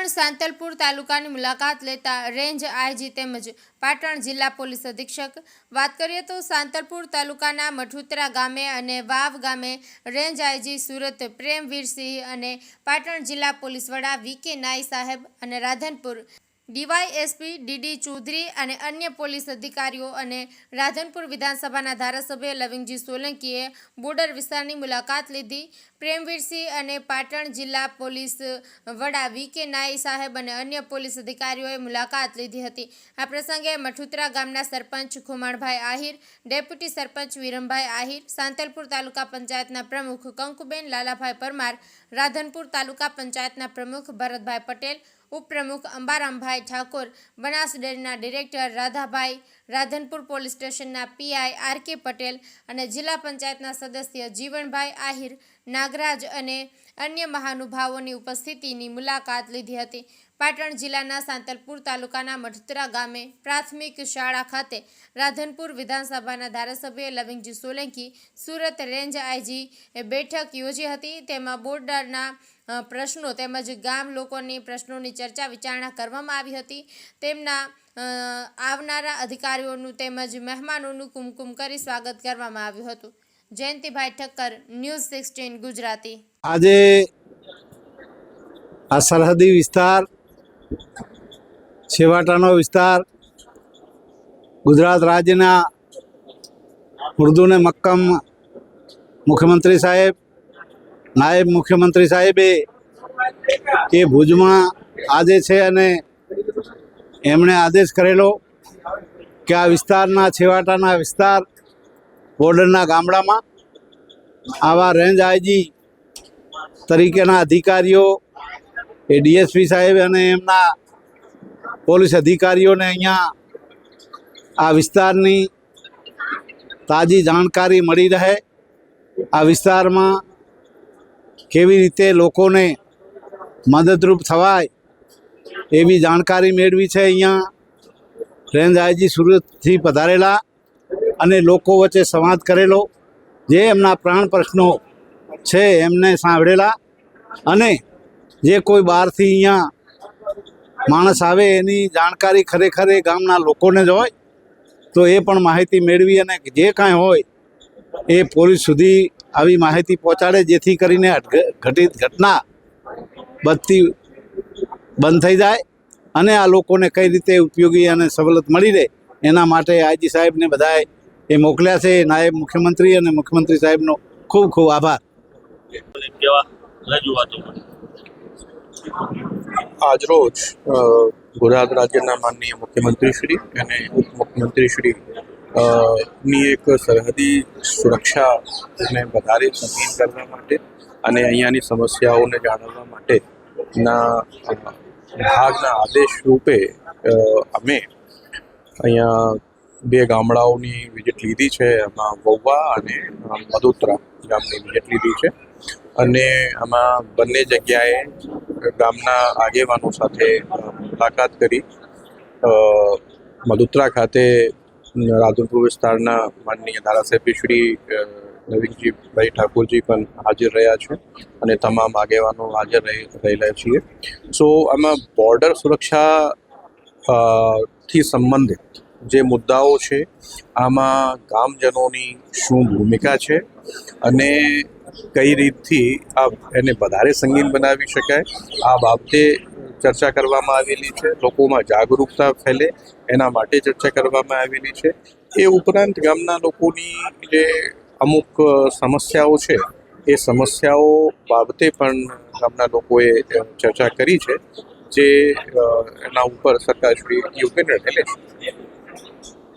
પાટણ સાંતલપુર તાલુકાની મુલાકાત લેતા રેન્જ આઈજી તેમજ પાટણ જિલ્લા પોલીસ અધિક્ષક. વાત કરીએ તો સાંતલપુર તાલુકાના મઠુતરા ગામે અને વાવ ગામે રેન્જ આઈજી સુરત પ્રેમવીરસિંહ અને પાટણ જિલ્લા પોલીસ વડા વીકે નાઈ સાહેબ અને રાધનપુર ડીવાયએસપી, ડીડી ચૌધરી અને અન્ય પોલીસ અધિકારીઓ અને રાધનપુર વિધાનસભાના ધારાસભ્ય લવિંગજી સોલંકીએ બોર્ડર વિસ્તારની મુલાકાત લીધી. પ્રેમવીરસિંહ અને પાટણ જિલ્લા પોલીસ વડા વી કે નાઈ સાહેબ અને અન્ય પોલીસ અધિકારીઓએ મુલાકાત લીધી હતી. આ પ્રસંગે મઠુતરા ગામના સરપંચ ખુમાણભાઈ આહિર, ડેપ્યુટી સરપંચ વિરમભાઈ આહિર, સાંતલપુર તાલુકા પંચાયતના પ્રમુખ કંકુબેન લાલાભાઈ પરમાર, રાધનપુર તાલુકા પંચાયતના પ્રમુખ ભરતભાઈ પટેલ ઉપપ્રમુખ અંબારામભાઈ ઠાકોર બનાસ ડેરીના ડિરેક્ટર રાધાભાઈ રાધનપુર પોલીસ સ્ટેશનના પીઆઈ આર કે પટેલ અને જિલ્લા પંચાયતના સદસ્ય જીવણભાઈ આહિર, નાગરાજ અને અન્ય મહાનુભાવોની ઉપસ્થિતિની મુલાકાત લીધી હતી. પાટણ જિલ્લાના સાંતલપુર તાલુકાના મઠતરા ગામે પ્રાથમિક શાળા ખાતે રાધનપુર વિધાનસભાના ધારાસભ્ય લવિંગજી સોલંકી સુરત રેન્જ આઈજી બેઠક યોજી હતી. તેમાં બોર્ડરના પ્રશ્નો તેમજ ગામ લોકોની પ્રશ્નોની ચર્ચા વિચારણા કરવામાં આવી હતી. તેમના આવનારા આવનારા અધિકારીઓનું તેમજ મહેમાનોનું કુમકુમ કરી સ્વાગત કરવામાં આવ્યું હતું. Jayantibhai Thakkar, news sixteen, Gujarati. આજે આ સરહદી વિસ્તાર, છેવાટાનો વિસ્તાર, ગુજરાત રાજ્યના ઉર્દુને મક્કમ મુખ્યમંત્રી સાહેબ, નાયબ મુખ્યમંત્રી સાહેબે એ ભુજમાં આજે છે અને એમણે આદેશ કરેલો કે આ વિસ્તારના છેવાટાના વિસ્તાર બોર્ડરના ગામડામાં આવા રેન્જ આઈજી તરીકેના અધિકારીઓ, એ ડીએસપી સાહેબ અને એમના પોલીસ અધિકારીઓને અહીંયા આ વિસ્તારની તાજી જાણકારી મળી રહે. આ વિસ્તારમાં કેવી રીતે લોકોને મદદરૂપ થવાય એવી જાણકારી મેળવી છે અહીંયા. આઈજી સુરતથી પધારેલા અને લોકો વચ્ચે સંવાદ કરેલો, જે એમના પ્રાણ પ્રશ્નો છે એમને સાંભળેલા અને જે કોઈ બહારથી અહીંયા માણસ આવે એની જાણકારી ખરેખર એ ગામના લોકોને જ હોય, તો એ પણ માહિતી મેળવી અને જે કાંઈ હોય એ પોલીસ સુધી આવી માહિતી પહોંચાડે, જેથી કરીને ઘટિત ઘટના બધી બંધ થઈ જાય. અને આ લોકોને કઈ રીતે ઉપયોગી અને સવલત મળી રહે, એના માટે આઈજી સાહેબને બધાએ એ મોકલ્યા છે. નાયબ મુખ્યમંત્રી અને મુખ્યમંત્રી સાહેબનો ખૂબ ખૂબ આભાર. આજરોજ ગુજરાત રાજ્યના માનનીય મુખ્યમંત્રી શ્રી અને ઉપમુખ્યમંત્રી શ્રી ની એક સરહદી સુરક્ષાને વધારે સંગીન કરવા માટે અને અહીંયાની સમસ્યાઓને જાણવા માટે વિભાગના આદેશ રૂપે અમે અહીંયા બે ગામડાઓની વિઝિટ લીધી છે. એમાં વૌવા અને મદોત્રા ગામની વિઝિટ લીધી છે. અને આમાં બંને જગ્યાએ ગામના આગેવાનો સાથે મુલાકાત કરી. મધુત્રા ખાતે રાધનપુર વિસ્તારના માનનીય ધારાસભ્ય શ્રી નવીનજીભાઈ ઠાકોરજી પણ હાજર રહ્યા છે અને તમામ આગેવાનો હાજર રહી રહેલા છીએ. સો આમાં બોર્ડર સુરક્ષા થી સંબંધિત જે મુદ્દાઓ છે, આમાં ગામજનોની શું ભૂમિકા છે અને કઈ રીતથી આ એને વધારે સંગીન બનાવી શકાય, આ બાબતે ચર્ચા કરવામાં આવેલી છે. લોકોમાં જાગરૂકતા ફેલે, એના માટે ચર્ચા કરવામાં આવેલી છે. એ ઉપરાંત ગામના લોકોની જે અમુક સમસ્યાઓ છે. એ સમસ્યાઓ બાબતે પણ ગામના લોકોએ ચર્ચા કરી છે. જે એના ઉપર સરકાર શ્રી યોગ્ય નિર્ણય લેશે